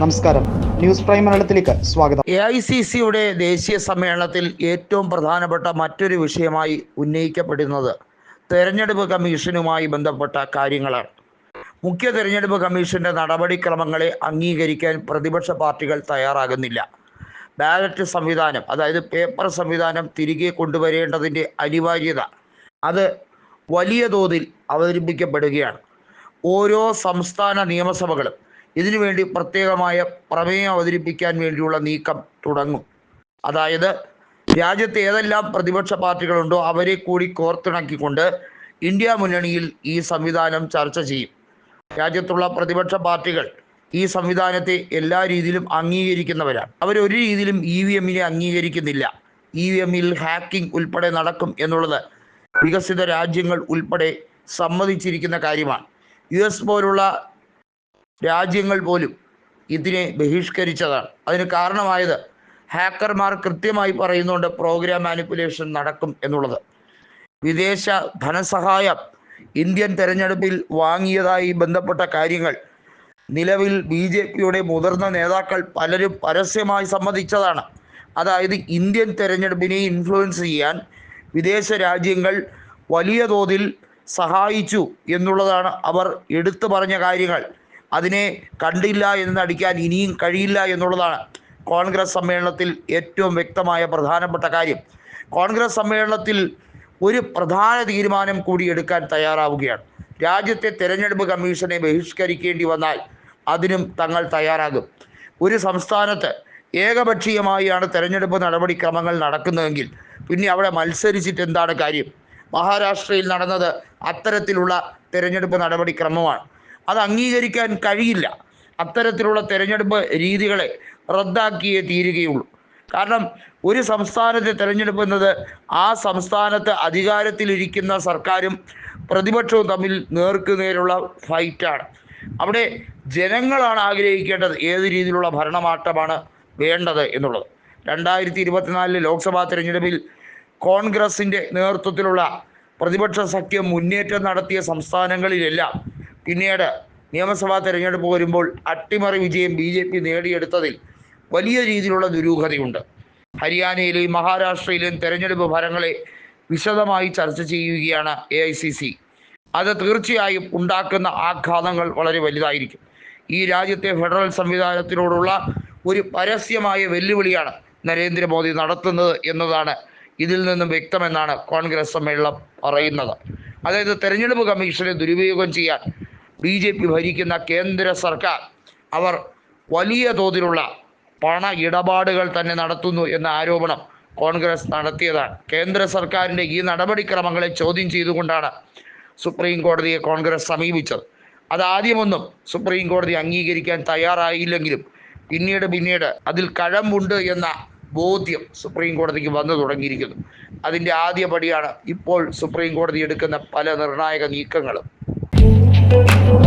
നമസ്കാരം. News prime മലയാളത്തിലേക്ക് സ്വാഗതം. എ ഐ സി സിയുടെ ദേശീയ സമ്മേളനത്തിൽ ഏറ്റവും പ്രധാനപ്പെട്ട മറ്റൊരു വിഷയമായി ഉന്നയിക്കപ്പെടുന്നത് തെരഞ്ഞെടുപ്പ് കമ്മീഷനുമായി ബന്ധപ്പെട്ട കാര്യങ്ങളാണ്. മുഖ്യ തെരഞ്ഞെടുപ്പ് കമ്മീഷന്റെ നടപടിക്രമങ്ങളെ അംഗീകരിക്കാൻ പ്രതിപക്ഷ പാർട്ടികൾ തയ്യാറാകുന്നില്ല. ബാലറ്റ് സംവിധാനം അതായത് പേപ്പർ സംവിധാനം തിരികെ കൊണ്ടുവരേണ്ടതിന്റെ അനിവാര്യത അത് വലിയ തോതിൽ അവതരിപ്പിക്കപ്പെടുകയാണ്. ഓരോ സംസ്ഥാന നിയമസഭകളും ഇതിനുവേണ്ടി പ്രത്യേകമായ പ്രമേയം അവതരിപ്പിക്കാൻ വേണ്ടിയുള്ള നീക്കം തുടങ്ങും. അതായത് രാജ്യത്ത് ഏതെല്ലാം പ്രതിപക്ഷ പാർട്ടികളുണ്ടോ അവരെ കൂടി കോർത്തിണക്കിക്കൊണ്ട് ഇന്ത്യ മുന്നണിയിൽ ഈ സംവിധാനം ചർച്ച ചെയ്യും. രാജ്യത്തുള്ള പ്രതിപക്ഷ പാർട്ടികൾ ഈ സംവിധാനത്തെ എല്ലാ രീതിയിലും അംഗീകരിക്കുന്നവരാണ്. അവരൊരു രീതിയിലും ഇ വി എമ്മിനെ അംഗീകരിക്കുന്നില്ല. ഇ വി എമ്മിൽ ഹാക്കിംഗ് ഉൾപ്പെടെ നടക്കും എന്നുള്ളത് വികസിത രാജ്യങ്ങൾ ഉൾപ്പെടെ സമ്മതിച്ചിരിക്കുന്ന കാര്യമാണ്. യു എസ് പോലുള്ള രാജ്യങ്ങൾ പോലും ഇതിനെ ബഹിഷ്കരിച്ചതാണ്. അതിന് കാരണമായത് ഹാക്കർമാർ കൃത്യമായി പറയുന്നുണ്ട് പ്രോഗ്രാം മാനിപ്പുലേഷൻ നടക്കും എന്നുള്ളത്. വിദേശ ധനസഹായം ഇന്ത്യൻ തെരഞ്ഞെടുപ്പിൽ വാങ്ങിയതായി ബന്ധപ്പെട്ട കാര്യങ്ങൾ നിലവിൽ ബി ജെ പിയുടെ മുതിർന്ന നേതാക്കൾ പലരും പരസ്യമായി സമ്മതിച്ചതാണ്. അതായത് ഇന്ത്യൻ തെരഞ്ഞെടുപ്പിനെ ഇൻഫ്ലുവൻസ് ചെയ്യാൻ വിദേശ രാജ്യങ്ങൾ വലിയ തോതിൽ സഹായിച്ചു എന്നുള്ളതാണ് അവർ എടുത്തു പറഞ്ഞ കാര്യങ്ങൾ. അതിനെ കണ്ടില്ല എന്ന് നടിക്കാൻ ഇനിയും കഴിയില്ല എന്നുള്ളതാണ് കോൺഗ്രസ് സമ്മേളനത്തിൽ ഏറ്റവും വ്യക്തമായ പ്രധാനപ്പെട്ട കാര്യം. കോൺഗ്രസ് സമ്മേളനത്തിൽ ഒരു പ്രധാന തീരുമാനം കൂടി എടുക്കാൻ തയ്യാറാവുകയാണ്. രാജ്യത്തെ തെരഞ്ഞെടുപ്പ് കമ്മീഷനെ ബഹിഷ്കരിക്കേണ്ടി വന്നാൽ അതിനും തങ്ങൾ തയ്യാറാകും. ഒരു സംസ്ഥാനത്ത് ഏകപക്ഷീയമായാണ് തെരഞ്ഞെടുപ്പ് നടപടിക്രമങ്ങൾ നടക്കുന്നതെങ്കിൽ പിന്നെ അവിടെ മത്സരിച്ചിട്ട് എന്താണ് കാര്യം? മഹാരാഷ്ട്രയിൽ നടന്നത് അത്തരത്തിലുള്ള തെരഞ്ഞെടുപ്പ് നടപടിക്രമമാണ്. അത് അംഗീകരിക്കാൻ കഴിയില്ല. അത്തരത്തിലുള്ള തെരഞ്ഞെടുപ്പ് രീതികളെ റദ്ദാക്കിയേ തീരുകയുള്ളൂ. കാരണം ഒരു സംസ്ഥാനത്തെ തെരഞ്ഞെടുപ്പ് എന്നത് ആ സംസ്ഥാനത്ത് അധികാരത്തിലിരിക്കുന്ന സർക്കാരും പ്രതിപക്ഷവും തമ്മിൽ നേർക്കുനേരുള്ള ഫൈറ്റാണ്. അവിടെ ജനങ്ങളാണ് ആഗ്രഹിക്കേണ്ടത് ഏത് രീതിയിലുള്ള ഭരണമാറ്റമാണ് വേണ്ടത് എന്നുള്ളത്. രണ്ടായിരത്തി ഇരുപത്തിനാലിലെ ലോക്സഭാ തെരഞ്ഞെടുപ്പിൽ കോൺഗ്രസിന്റെ നേതൃത്വത്തിലുള്ള പ്രതിപക്ഷ സഖ്യം മുന്നേറ്റം നടത്തിയ സംസ്ഥാനങ്ങളിലെല്ലാം പിന്നീട് നിയമസഭാ തെരഞ്ഞെടുപ്പ് വരുമ്പോൾ അട്ടിമറി വിജയം ബി ജെ പി നേടിയെടുത്തതിൽ വലിയ രീതിയിലുള്ള ദുരൂഹതയുണ്ട്. ഹരിയാനയിലെയും മഹാരാഷ്ട്രയിലെയും തെരഞ്ഞെടുപ്പ് ഫലങ്ങളെ വിശദമായി ചർച്ച ചെയ്യുകയാണ് എ ഐ സി സി. അത് തീർച്ചയായും ഉണ്ടാക്കുന്ന ആഘാതങ്ങൾ വളരെ വലുതായിരിക്കും. ഈ രാജ്യത്തെ ഫെഡറൽ സംവിധാനത്തിനോടുള്ള ഒരു പരസ്യമായ വെല്ലുവിളിയാണ് നരേന്ദ്രമോദി നടത്തുന്നത് എന്നതാണ് ഇതിൽ നിന്നും വ്യക്തമെന്നാണ് കോൺഗ്രസ് സമ്മേളനം പറയുന്നത്. അതായത് തെരഞ്ഞെടുപ്പ് കമ്മീഷനെ ദുരുപയോഗം ചെയ്യാൻ ബി ജെ പി ഭരിക്കുന്ന കേന്ദ്ര സർക്കാർ അവർ വലിയ തോതിലുള്ള പണ ഇടപാടുകൾ തന്നെ നടത്തുന്നു എന്ന ആരോപണം കോൺഗ്രസ് നടത്തിയതാണ്. കേന്ദ്ര സർക്കാരിന്റെ ഈ നടപടിക്രമങ്ങളെ ചോദ്യം ചെയ്തുകൊണ്ടാണ് സുപ്രീം കോടതിയെ കോൺഗ്രസ് സമീപിച്ചത്. അതാദ്യമൊന്നും സുപ്രീം കോടതി അംഗീകരിക്കാൻ തയ്യാറായില്ലെങ്കിലും പിന്നീട് പിന്നീട് അതിൽ കഴമ്പുണ്ട് എന്ന ബോധ്യം സുപ്രീം കോടതിക്ക് വന്നു തുടങ്ങിയിരിക്കുന്നു. അതിന്റെ ആദ്യ പടിയാണ് ഇപ്പോൾ സുപ്രീം കോടതി എടുക്കുന്ന പല നിർണായക നീക്കങ്ങളും. Thank you.